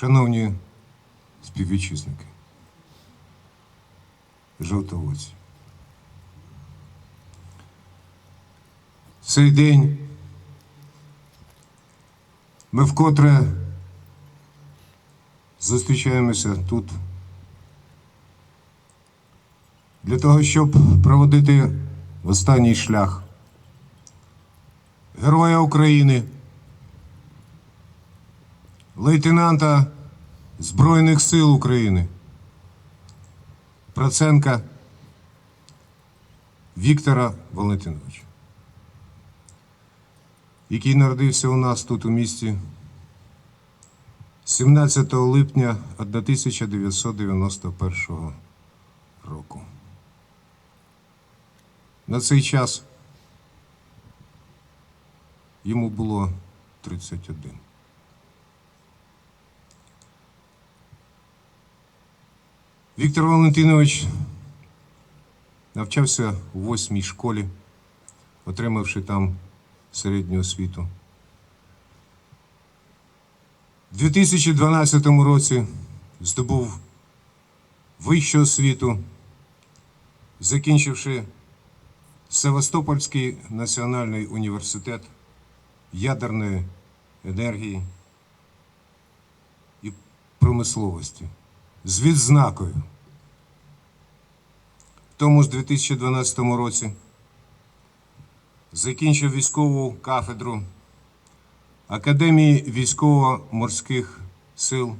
Шановні співвітчизники, жовтоводці. Цей день ми вкотре зустрічаємося тут для того, щоб проводити останній шлях Героя України, лейтенанта Збройних сил України, Проценка Віктора Валентиновича, який народився у нас тут у місті 17 липня 1991 року. На цей час йому було 31. Віктор Валентинович навчався у восьмій школі, отримавши там середню освіту. У 2012 році здобув вищу освіту, закінчивши Севастопольський національний університет ядерної енергії і промисловості з відзнакою. В тому ж 2012 році закінчив військову кафедру Академії військово-морських сил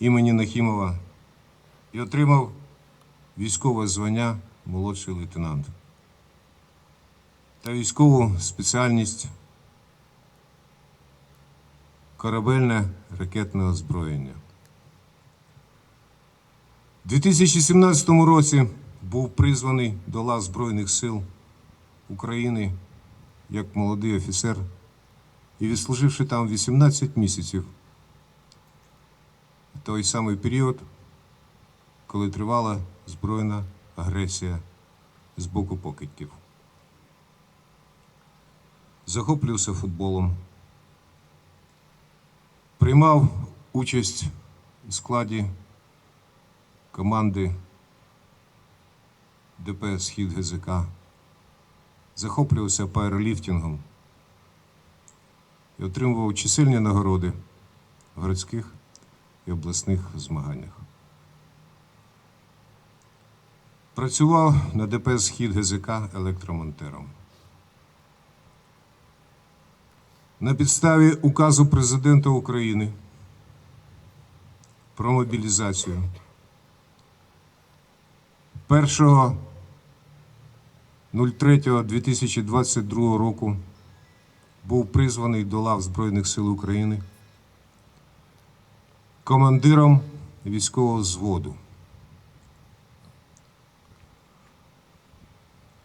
імені Нахімова і отримав військове звання молодший лейтенант та військову спеціальність корабельне ракетне озброєння. У 2017 році був призваний до лав Збройних сил України як молодий офіцер і відслуживши там 18 місяців. Той самий період, коли тривала збройна агресія з боку покидьків. Захоплювався футболом, приймав участь у складі команди ДП Схід ГЗК, захоплювався паерліфтингом і отримував чисельні нагороди в городських і обласних змаганнях. Працював на ДП Схід ГЗК електромонтером. На підставі указу президента України про мобілізацію 1.03.2022 року був призваний до лав Збройних сил України командиром військового взводу.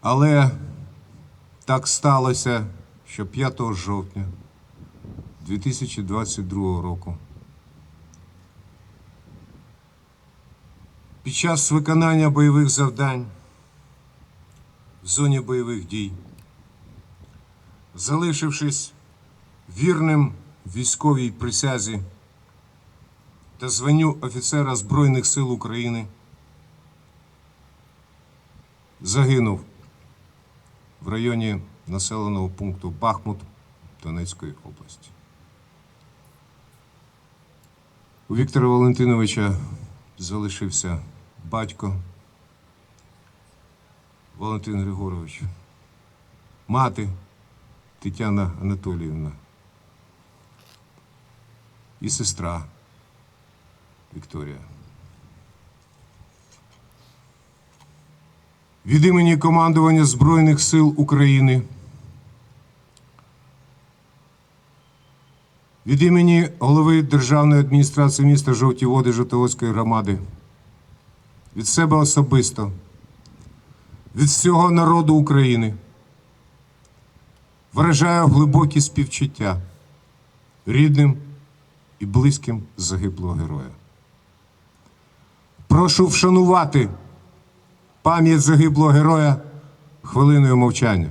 Але так сталося, що 5 жовтня 2022 року під час виконання бойових завдань в зоні бойових дій, залишившись вірним військовій присязі та званню офіцера Збройних сил України, загинув в районі населеного пункту Бахмут Донецької області. У Віктора Валентиновича залишився батько Валентин Григорович, мати Тетяна Анатоліївна і сестра Вікторія. Від імені командування Збройних сил України. Від імені голови Державної адміністрації міста Жовті Води Жовтоводської громади. Від себе особисто. Від всього народу України. Виражаю глибокі співчуття рідним і близьким загиблого героя. Прошу вшанувати пам'ять загиблого героя хвилиною мовчання.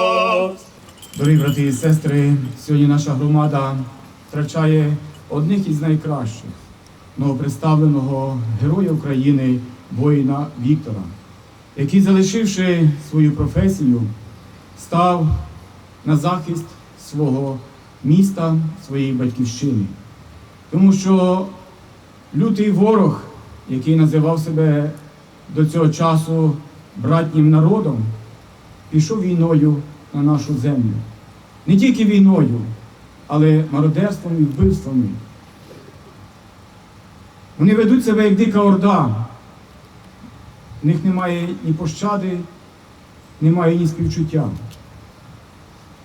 Дорогі брати і сестри, сьогодні наша громада втрачає одних із найкращих новопредставленого героя України, воїна Віктора, який, залишивши свою професію, став на захист свого міста, своєї батьківщини. Тому що лютий ворог, який називав себе до цього часу братнім народом, пішов війною на нашу землю. Не тільки війною, але мародерством і вбивствами. Вони ведуть себе як дика орда. В них немає ні пощади, немає ні співчуття.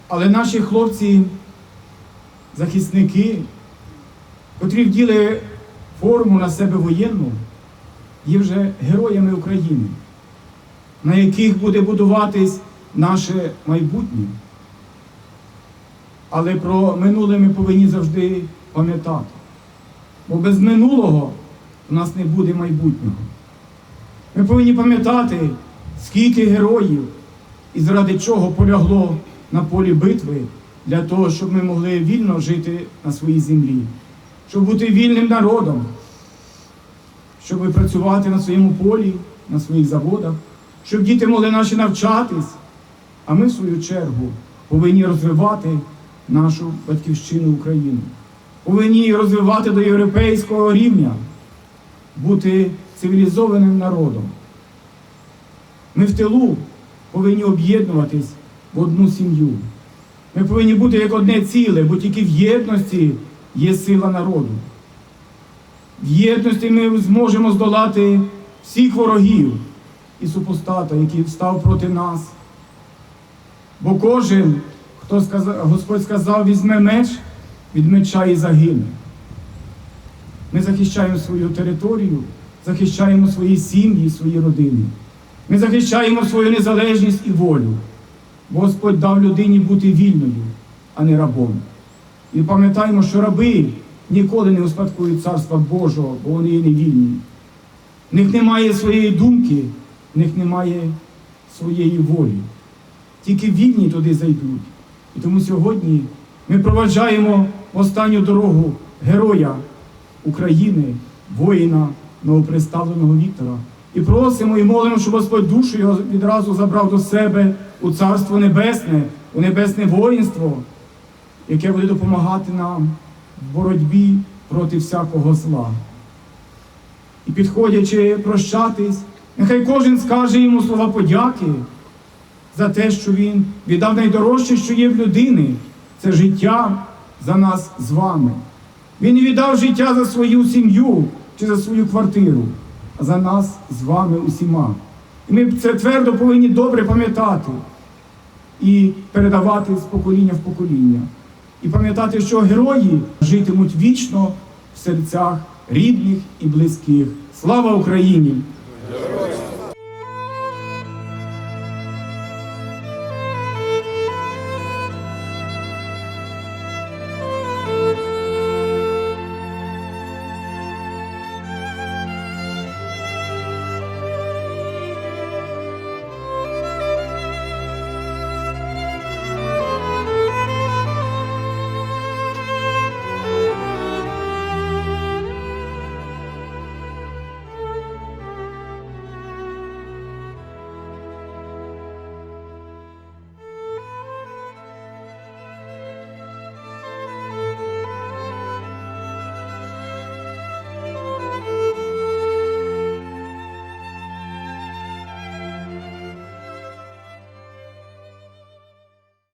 Але наші хлопці, захисники, котрі вділи форму на себе воєнну, є вже героями України, на яких буде будуватись наше майбутнє. Але про минуле ми повинні завжди пам'ятати. Бо без минулого у нас не буде майбутнього. Ми повинні пам'ятати, скільки героїв і заради чого полягло на полі битви для того, щоб ми могли вільно жити на своїй землі, щоб бути вільним народом, щоб працювати на своєму полі, на своїх заводах, щоб діти могли наші навчатись, а ми, в свою чергу, повинні розвивати нашу батьківщину Україну. Повинні її розвивати до європейського рівня, бути цивілізованим народом. Ми в тилу повинні об'єднуватись в одну сім'ю. Ми повинні бути як одне ціле, бо тільки в єдності є сила народу. В єдності ми зможемо здолати всіх ворогів і супостата, який встав проти нас. Бо кожен, хто сказав, Господь сказав, візьме меч, від меча і загине. Ми захищаємо свою територію, захищаємо свої сім'ї, свої родини. Ми захищаємо свою незалежність і волю. Господь дав людині бути вільною, а не рабом. І пам'ятаємо, що раби ніколи не успадкують царства Божого, бо вони є невільні. В них немає своєї думки, в них немає своєї волі. Тільки вільні туди зайдуть. І тому сьогодні ми проваджаємо останню дорогу героя України, воїна, новопредставленого Віктора. І просимо і молимо, щоб Господь душу його відразу забрав до себе у Царство Небесне, у небесне воїнство, яке буде допомагати нам в боротьбі проти всякого зла. І підходячи прощатись, нехай кожен скаже йому слова подяки за те, що він віддав найдорожче, що є в людини, це життя за нас з вами. Він не віддав життя за свою сім'ю чи за свою квартиру, а за нас з вами усіма. І ми це твердо повинні добре пам'ятати і передавати з покоління в покоління. І пам'ятати, що герої житимуть вічно в серцях рідних і близьких. Слава Україні!